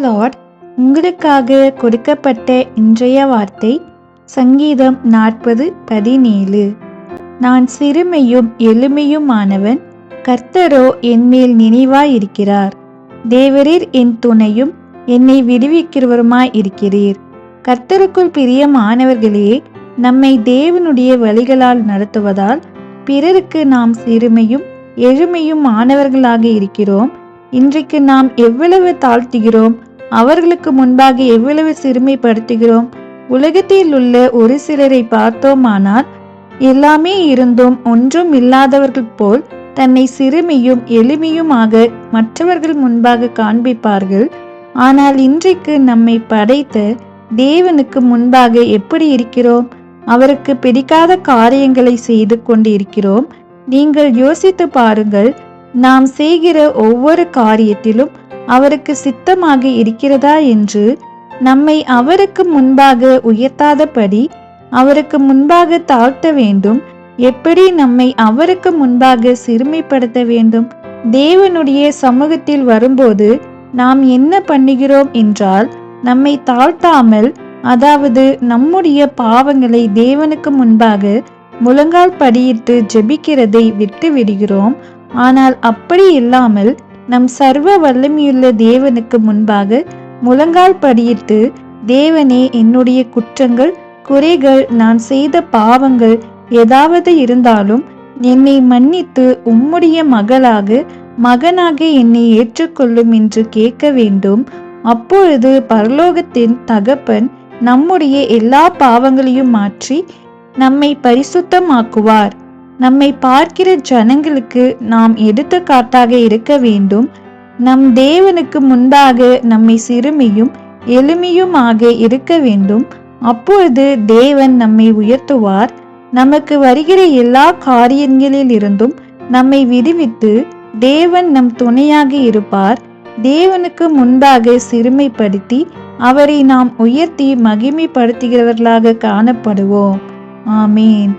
Lord உங்களுக்காக கொடுக்கப்பட்ட இன்றைய வார்த்தை சங்கீதம் நாற்பது பதினேழு. நான் சிறுமையும் எளிமையுமானவன் கர்த்தரோ என்மேல் நினைவாயிருக்கிறார். தேவரீர் என் துணையும் என்னை விடுவிக்கிறவருமாய் இருக்கிறீர் கர்த்தருக்குள் பிரியமானவர்களே நம்மை தேவனுடைய வழிகளால் நடத்துவதால் பிறருக்கு நாம் சிறுமையும் எழுமையும் ஆனவர்களாக இருக்கிறோம். இன்றைக்கு நாம் எவ்வளவு தாழ்த்துகிறோம். அவர்களுக்கு முன்பாக எவ்வளவு சிறுமைப்படுத்துகிறோம். உலகத்தில் உள்ள ஒரு சிலரை பார்த்தோமானால் எல்லாமே இருந்தும் ஒன்றும் இல்லாதவர்கள் போல் தன்னை சிறுமியும் எளிமையுமாக மற்றவர்கள் முன்பாக காண்பிப்பார்கள். ஆனால் இன்றைக்கு நம்மை படைத்த தேவனுக்கு முன்பாக எப்படி இருக்கிறோம்? அவருக்கு பிடிக்காத காரியங்களை செய்து கொண்டு இருக்கிறோம் நீங்கள் யோசித்து பாருங்கள் நாம் செய்கிற ஒவ்வொரு காரியத்திலும் அவருக்கு சித்தமாக இருக்கிறதா என்று. நம்மை அவருக்கு முன்பாக உயர்த்தாதபடி அவருக்கு முன்பாக தாழ்த்த வேண்டும். எப்படி நம்மை அவருக்கு முன்பாக சிறுமைப்படுத்த வேண்டும்? தேவனுடைய சமூகத்தில் வரும்போது நாம் என்ன பண்ணுகிறோம் என்றால் நம்மை தாழ்த்தாமல் அதாவது நம்முடைய பாவங்களை தேவனுக்கு முன்பாக முழங்கால் படியிட்டு ஜெபிக்கிறதை விட்டு விடுகிறோம். ஆனால் அப்படி இல்லாமல் நம் சர்வ வல்லமையுள்ள தேவனுக்கு முன்பாக முழங்கால் படியிட்டு தேவனே என்னுடைய குற்றங்கள் குறைகள் நான் செய்த பாவங்கள் ஏதாவது இருந்தாலும் என்னை மன்னித்து உம்முடைய மகளாக மகனாக என்னை ஏற்றுக்கொள்ளும் என்று கேட்க வேண்டும். அப்பொழுது பரலோகத்தின் தகப்பன் நம்முடைய எல்லா பாவங்களையும் மாற்றி நம்மை பரிசுத்தமாக்குவார். நம்மை பார்க்கிற ஜனங்களுக்கு நாம் எடுத்துக்காட்டாக இருக்க வேண்டும். நம் தேவனுக்கு முன்பாக நம்மை சிறுமியும் எளிமையுமாக இருக்க வேண்டும். அப்பொழுது தேவன் நம்மை உயர்த்துவார். நமக்கு வருகிற எல்லா காரியங்களில் இருந்தும் நம்மை விடுவித்து தேவன் நம் துணையாக இருப்பார். தேவனுக்கு முன்பாக சிறுமைப்படுத்தி அவரை நாம் உயர்த்தி மகிமைப்படுத்துகிறவர்களாக காணப்படுவோம். ஆமீன்.